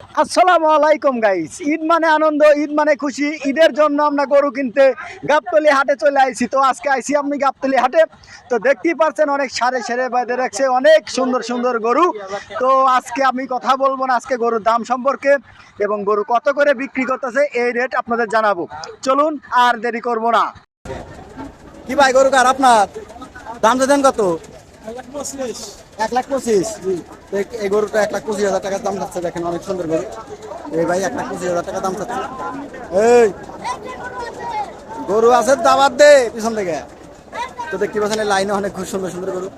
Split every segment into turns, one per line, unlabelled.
আসসালামু আলাইকুম গাইস ঈদ মানে আনন্দ ঈদ মানে খুশি। ঈদের জন্য আমরা গরু কিনতে গাবতলি হাটে চলে আইছি। তো আজকে আইছি আপনি গাবতলি হাটে। তো দেখতেই পাচ্ছেন অনেক সারে সেরে বাইরে রাখছে অনেক সুন্দর সুন্দর গরু। তো আজকে আমি কথা বলব না আজকে গরুর দাম সম্পর্কে এবং গরু কত করে বিক্রি করতেছে এই রেট আপনাদের জানাব। চলুন আর দেরি করব না। কি ভাই গরু কার আপনার? দাম দেন কত? এক লাখ পঁচিশ। তো এই- এই গরুটা এক লাখ পঁচিশ হাজার টাকার দাম যাচ্ছে দেখেন অনেক সুন্দর গরু। এই ভাই এক লাখ পঁচিশ হাজার টাকা দাম যাচ্ছে। এই গরু আছে দাবাত দে পিছন থেকে। তো দেখতে পাচ্ছেন এই লাইনে অনেক খুব সুন্দর সুন্দর গরু।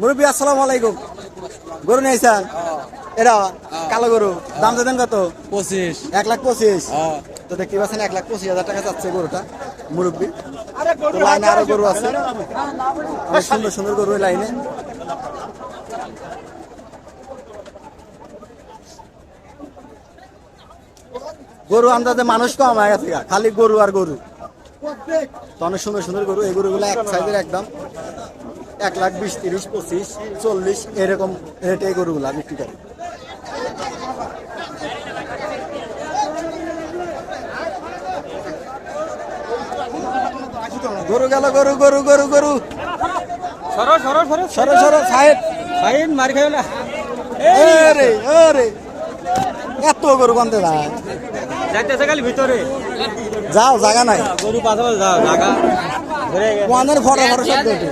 মুরব্বী আসসালামু আলাইকুম। গরু নিয়েছেন? এরা কালো গরু। দাম দেন কত?
পঁচিশ।
এক লাখ পঁচিশ।
হ্যাঁ।
তো দেখতে পাচ্ছেন এক লাখ পঁচিশ হাজার টাকা যাচ্ছে গরুটা মুরব্বী। লাইনে আরও গরু আছে। অনেক সুন্দর সুন্দর গরু লাইনে। গরু আন্দাজে মানুষ কম হয়ে গেছে খালি গরু আর গরু। তো অনেক সুন্দর সুন্দর গরু এই গরুগুলো এক সাইজের একদম এক লাখ বিশ তিরিশ পঁচিশ চল্লিশ এরকম রেটে এই গরুগুলা বিক্রি করে। গরু গেল গরু গরু গরু গরু।
সরো সরো সরো।
সরো সরো সাহেব।
মার না।
এত গরু গন্ধে না
যাইতেছে খালি ভিতরে।
যাও জায়গা নাই।
গরু পাশাপাশি যাও জায়গা।
ফটো ফটো ওঠে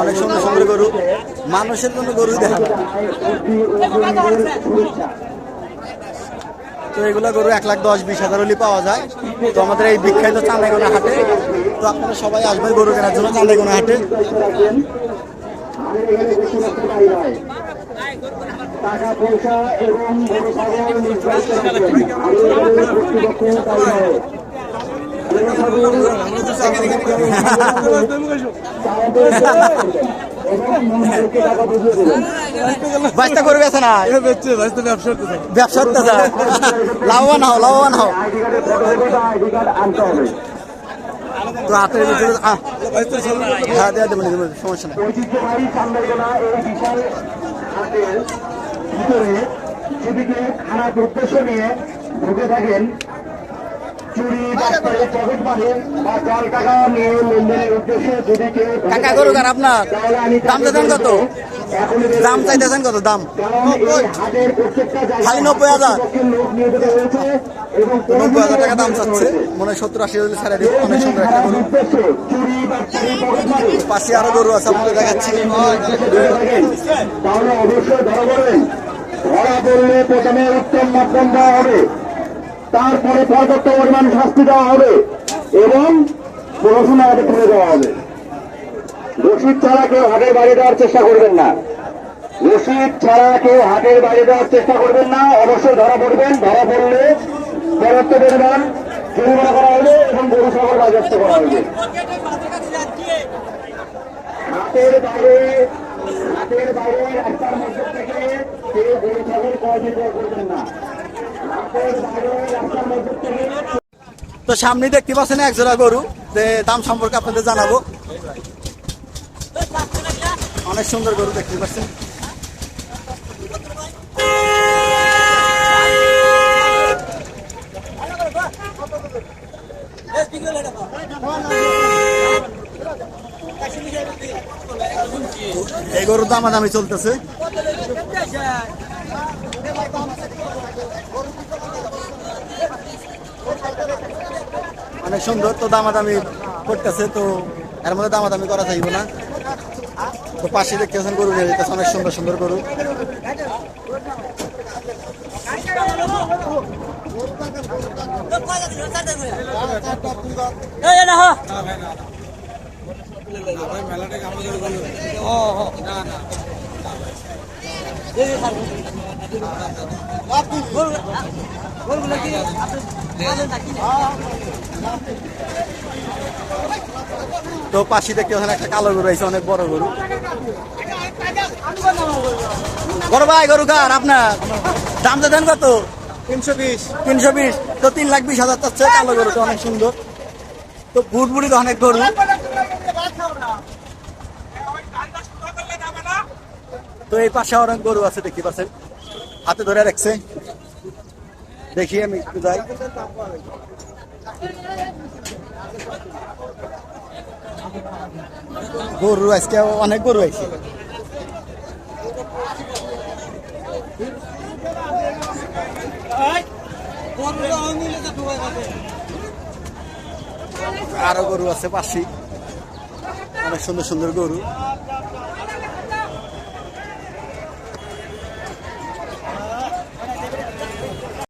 অনেক সুন্দর সুন্দর গরু। মানুষের জন্য গরু দেখা তো এগুলো গরু এক লাখ দশ বিশ হাজার হলে পাওয়া যায়। তো আমাদের এই বিখ্যাত চান্দাইগোনা হাটে তো আপনারা সবাই আসবেন গরু কেনার জন্য হাটে।
টাকা পয়সা এবং ছাগল নির্ধারিত কর্তৃপক্ষ
গরু না
ব্যবসা করতে
ব্যবসা করতে লাভবান হও লাভবান হও।
আইডি কার্ড আনতে হবে
তো হাতের ভিতরে হ্যাঁ দেওয়া দেবেন সমস্যা নেই।
ভিতরে সেদিকে খারাপ উদ্দেশ্য নিয়ে ঢুকে থাকেন। চুরি পকেট মারেন বা জল টাকা নিয়ে লেনদেনের উদ্দেশ্যে যদি কেউ ঢুকে
কাকা গরু কার আপনার? দাম চাইতেন কত? দাম চাইতেছেন কত? দাম? খালি নব্বই হাজার? নব্বই হাজার টাকা দাম চাচ্ছে। মনে হয় সত্তর আশি হাজার ছেড়ে দিব। অনেক সুন্দর একটা গরু। পাশে আরও গরু আছে আপনাদের দেখাচ্ছি।
তাহলে অবশ্যই ধরা পড়লে প্রথমে উত্তম মাধ্যম দেওয়া হবে। তারপরে পর্যাপ্ত পরিমাণ শাস্তি দেওয়া হবে এবং পড়াশোনা আগে তুলে দেওয়া হবে। রসিদ ছাড়া কেউ হাটের বাইরে দেওয়ার চেষ্টা করবেন না। রসিদ ছাড়া কেউ হাটের বাইরে দেওয়ার চেষ্টা করবেন না। অবশ্যই ধরা পড়বেন। ধরা পড়লে পর্যাপ্ত পরিমাণ জরিমানা করা হবে এবং গরু ছাগল বাজেয়াপ্ত করা হবে। হাতের বাইরে হাতের বাইরে রাস্তার মধ্যে থেকে কেউ বিক্রয় করবেন না হাতের বাইরে রাস্তার মধ্যে থেকে
তো সামনে দেখতে পাচ্ছেন এক জোড়া গরু। যে দাম সম্পর্কে আপনাদের জানাব। অনেক সুন্দর গরু দেখতে পাচ্ছেন। এই গরুর দামাদামি চলতেছে। অনেক সুন্দর, তো দামাদামি করতেছে, তো এর মধ্যে দামাদামি করা যাইব না। তো পাশে দেখতে পাচ্ছেন গরু যেতেছে অনেক সুন্দর সুন্দর গরু। তো পাশে দেখতে পাচ্ছেন একটা কালো গরু আছে অনেক বড় গরু। বড় ভাই, গরু কার আপনার। দাম দেন কত?
তিনশো বিশ
তিনশো বিশ। তো তিন লাখ বিশ হাজার চাচ্ছে, কালো গরুটা অনেক সুন্দর। তো বুট বুড়ি বুটবুড়িতে অনেক গরু। তো এই পাশে অনেক গরু আছে, দেখতে পাচ্ছেন। হাতে ধরে রাখছে। দেখি আমি একটু যাই। গরু আজকে অনেক গরু আছে আরও গরু আছে পাশি অনেক সুন্দর সুন্দর গরু।